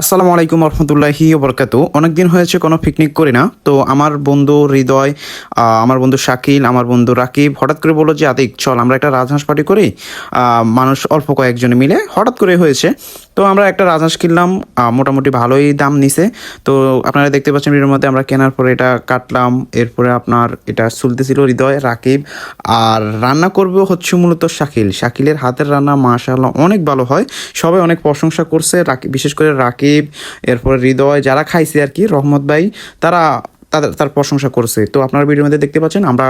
আসসালামু আলাইকুম রহমতুল্লাহি বরকাতু অনেকদিন হয়েছে কোনো পিকনিক করি না, তো আমার বন্ধু হৃদয় আমার বন্ধু শাকিল, আমার বন্ধু রাকিব হঠাৎ করে বলল যে, আতিক, চল আমরা একটা রাজহাঁস পার্টি করি। মানুষ অল্প কয়েকজনে মিলে হঠাৎ করে হয়েছে। তো আমরা একটা রাজহাঁস কিনলাম মোটামুটি ভালোই দাম নিছে। তো আপনারা দেখতে পাচ্ছেন ভিডিওর মধ্যে আমরা কেনার পরে এটা কাটলাম, এরপরে আপনার এটা চলতেছিল হৃদয়, রাকিব। আর রান্না করবে হচ্ছে মূলত শাকিল। শাকিলের হাতের রান্না মাশাআল্লাহ অনেক ভালো হয়, সবাই অনেক প্রশংসা করছে রাকিব বিশেষ করে রাকিব। এরপরে হৃদয়, যারা খাইছে আর কি, রহমত ভাই, তারা তাদের, তার প্রশংসা করছে। তো আপনারা ভিডিওর মধ্যে দেখতে পাচ্ছেন, আমরা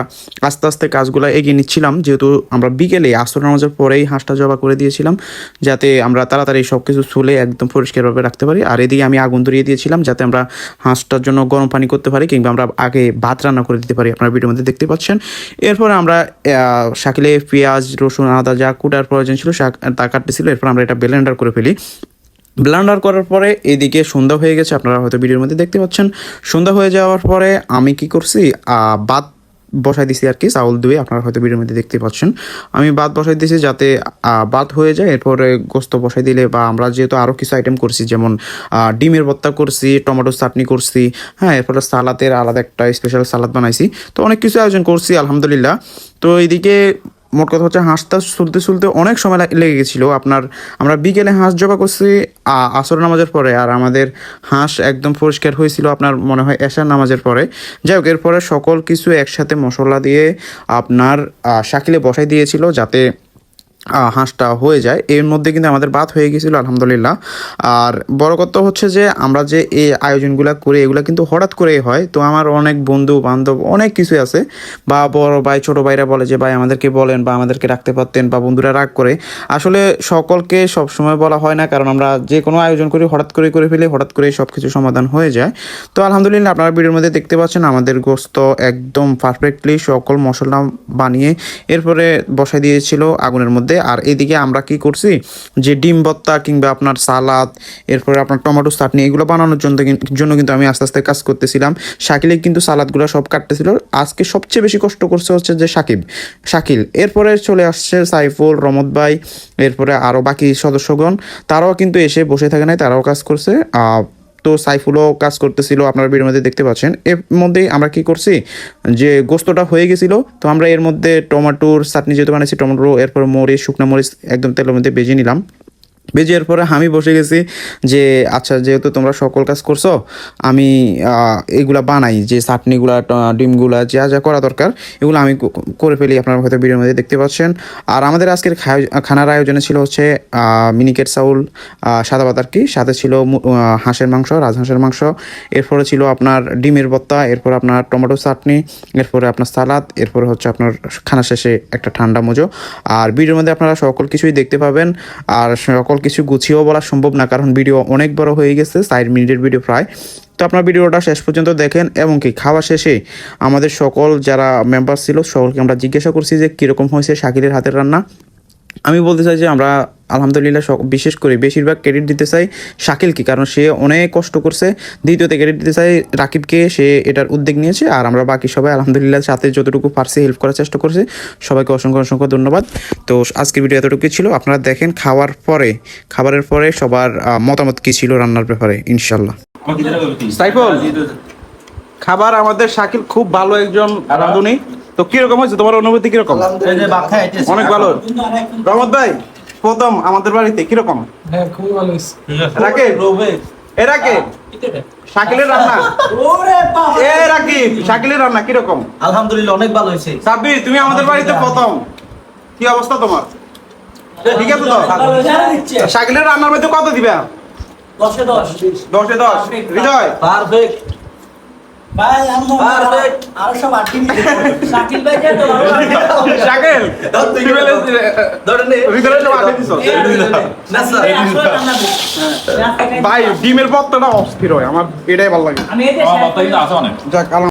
আস্তে আস্তে কাজগুলো এগিয়ে নিচ্ছিলাম, যেহেতু আমরা বিকেলে আসর নামাজের পরেই হাঁসটা জবা করে দিয়েছিলাম, যাতে আমরা তাড়াতাড়ি সব কিছু চুলে একদম পরিষ্কারভাবে রাখতে পারি। আর এদিকে আমি আগুন ধরিয়ে দিয়েছিলাম, যাতে আমরা হাঁসটার জন্য গরম পানি করতে পারি, কিংবা আমরা আগে ভাত রান্না করে দিতে পারি, আপনারা ভিডিওর মধ্যে দেখতে পাচ্ছেন। এরপরে আমরা শাকিলে পেঁয়াজ, রসুন, আদা যা কুটার প্রয়োজন ছিল, শাক, তা কাটতেছিল, এরপর আমরা এটা ব্লেন্ডার করে ফেলি। ব্লান্ডার করার পরে এদিকে সন্ধ্যা হয়ে গেছে, আপনারা হয়তো ভিডিওর মধ্যে দেখতে পাচ্ছেন। সন্ধ্যা হয়ে যাওয়ার পরে আমি কি করছি? ভাত বসাই দিছি আর কি, চাউল ধুয়ে, আপনারা হয়তো ভিডিওর মধ্যে দেখতে পাচ্ছেন। আমি ভাত বসাই দিয়েছি যাতে ভাত হয়ে যায়, এরপরে গোস্ত বসাই দিলে বা আমরা যেহেতু আরও কিছু আইটেম করছি, যেমন ডিমের ভর্তা করছি টমেটো চাটনি করছি হ্যাঁ এরপরে সালাদের আলাদা একটা স্পেশাল সালাদ বানাইছি। তো অনেক কিছু আয়োজন করছি, আলহামদুলিল্লাহ। তো এইদিকে মোট কথা হচ্ছে হাঁসটা চলতে চলতে অনেক সময় লাগ- গেছিল। আপনার আমরা বিকেলে হাঁস জবা করছি আসর নামাজের পরে। আর আমাদের হাঁস একদম পরিষ্কার হয়েছিল আপনার মনে হয় এশার নামাজের পরে। যাই হোক, এরপরে সকল কিছু একসাথে মশলা দিয়ে আপনার শাকিলে বসাই দিয়েছিল যাতে হাঁসটা হয়ে যায়। এর মধ্যে কিন্তু আমাদের বাদ হয়ে গেছিল আলহামদুলিল্লাহ। আর বড় কথা হচ্ছে যে, আমরা যে এই আয়োজনগুলো করি, এগুলো কিন্তু হঠাৎ করেই হয়। তো আমার অনেক বন্ধু, বান্ধব, অনেক কিছু আছে। বা বড় ভাই, ছোট ভাইরা বলে যে, ভাই, আমাদেরকে বলেন বা আমাদেরকে রাখতে পারতেন বা বন্ধুরা রাগ করে। আসলে সকলকে সব সময় বলা হয় না, কারণ আমরা যে কোনো আয়োজন করি, হঠাৎ করে করে ফেলে, হঠাৎ করে সব কিছু সমাধান হয়ে যায়। তো আলহামদুলিল্লাহ, আপনারা ভিডিওর মধ্যে দেখতে পাচ্ছেন, আমাদের গোস্ত একদম পারফেক্টলি সকল মশলা বানিয়ে এরপরে বসাই দিয়েছিল আগুনের মধ্যে। আর এদিকে আমরা কি করছি? যে ডিম ভর্তা কিংবা আপনার সালাদ, এরপরে আপনার টমেটো চাটনি, এগুলো বানানোর জন্য জন্য কিন্তু আমি আস্তে আস্তে কাজ করতেছিলাম। শাকিলে কিন্তু সালাদগুলো সব কাটতেছিল। আজকে সবচেয়ে বেশি কষ্ট করছে হচ্ছে যে সাকিব শাকিল। এরপরে চলে আসছে সাইফুল রমত ভাই, এরপরে আরও বাকি সদস্যগণ। তারাও কিন্তু এসে বসে থাকে নাই, তারাও কাজ করছে। তো সাইফুলও কাজ করতেছিল, আপনারা ভিডিওর মধ্যে দেখতে পাচ্ছেন। এর মধ্যেই আমরা কি করছি, যে গোস্তটা হয়ে গেছিল, তো আমরা এর মধ্যে টমেটোর চাটনি যেহেতু বানাইছি টমেটো, এরপর মরিচ, শুকনো মরিচ একদম তেলের মধ্যে বেজে নিলাম। বেজে এরপরে আমি বসে গেছি যে আচ্ছা যেহেতু তোমরা সকল কাজ করছ, আমি এগুলা বানাই, যে চাটনিগুলা ডিমগুলা, যা যা করা দরকার, এগুলো আমি করে ফেলি। আপনারা হয়তো ভিডিওর মধ্যে দেখতে পাচ্ছেন। আর আমাদের আজকের খানার আয়োজনে ছিল হচ্ছে মিনিকেট চাউল সাদা ভাত আর কি, সাথে ছিল হাঁসের মাংস রাজহাঁসের মাংস। এরপরে ছিল আপনার ডিমের বত্তা, এরপর আপনার টমেটো চাটনি, এরপরে আপনার সালাদ, এরপরে হচ্ছে আপনার খানা শেষে একটা ঠান্ডা মজো। আর ভিডিওর মধ্যে আপনারা সকল কিছুই দেখতে পাবেন। আর সকল কিছু গুছিয়েও বলা সম্ভব না, কারণ ভিডিও অনেক বড় হয়ে গেছে সাইড মিনিটের ভিডিও প্রায়। তো আপনার ভিডিওটা শেষ পর্যন্ত দেখেন এবং কি, খাওয়া শেষে আমাদের সকল যারা মেম্বার ছিল, সকলকে আমরা জিজ্ঞাসা করছি যে কীরকম হয়েছে শাকিরের হাতের রান্না। আমি বলতে চাই যে আমরা আলহামদুলিল্লাহ বিশেষ করে বেশিরভাগ ক্রেডিট দিতে চাই শাকিলকে কারণ সে অনেক কষ্ট করছে। দ্বিতীয়তে ক্রেডিট দিতে চাই রাকিবকে সে এটার উদ্যোগ নিয়েছে। আর আমরা বাকি সবাই আলহামদুলিল্লাহ সাথে যতটুকু পারছি হেল্প করার চেষ্টা করছি। সবাইকে অসংখ্য অসংখ্য ধন্যবাদ। তো আজকের ভিডিও এতটুকুই ছিল। আপনারা দেখেন খাওয়ার পরে খাবারের পরে সবার মতামত কী ছিল রান্নার ব্যাপারে ইনশাল্লাহ সাইফুল খাবার আমাদের শাকিল খুব ভালো একজন রাঁধুনি। তো কীরকম হয়েছে? তোমার অনুভূতি কীরকম? অনেক ভালো। রহমত ভাই। প্রথম আমাদের বাড়িতে কীরকম? হ্যাঁ খুবই ভালো হয়েছে। রাকে এ রাকে শাকিলের রান্না? এ রাকিব শাকিলের রান্না কীরকম? আলহামদুলিল্লাহ অনেক ভালো হয়েছে। সাব্বির তুমি আমাদের বাড়িতে প্রথম। কি অবস্থা তোমার? ঠিক আছে তো? শাকিলের রান্নার মধ্যে কত দিবা? দশে দশ। দশে দশ। হৃদয়? পারফেক্ট। ভাই আমরা সব আটকে শাকিল ভাই যে শাকিল তুমি বলে ধরে। নে। হৃদয়ের সব আগে দিছো না স্যার। ভাই ডিমের পথটা অস্থির হয়। আমার এটাই ভালো লাগে। আমি এই যে যাক আলহামদুলিল্লাহ।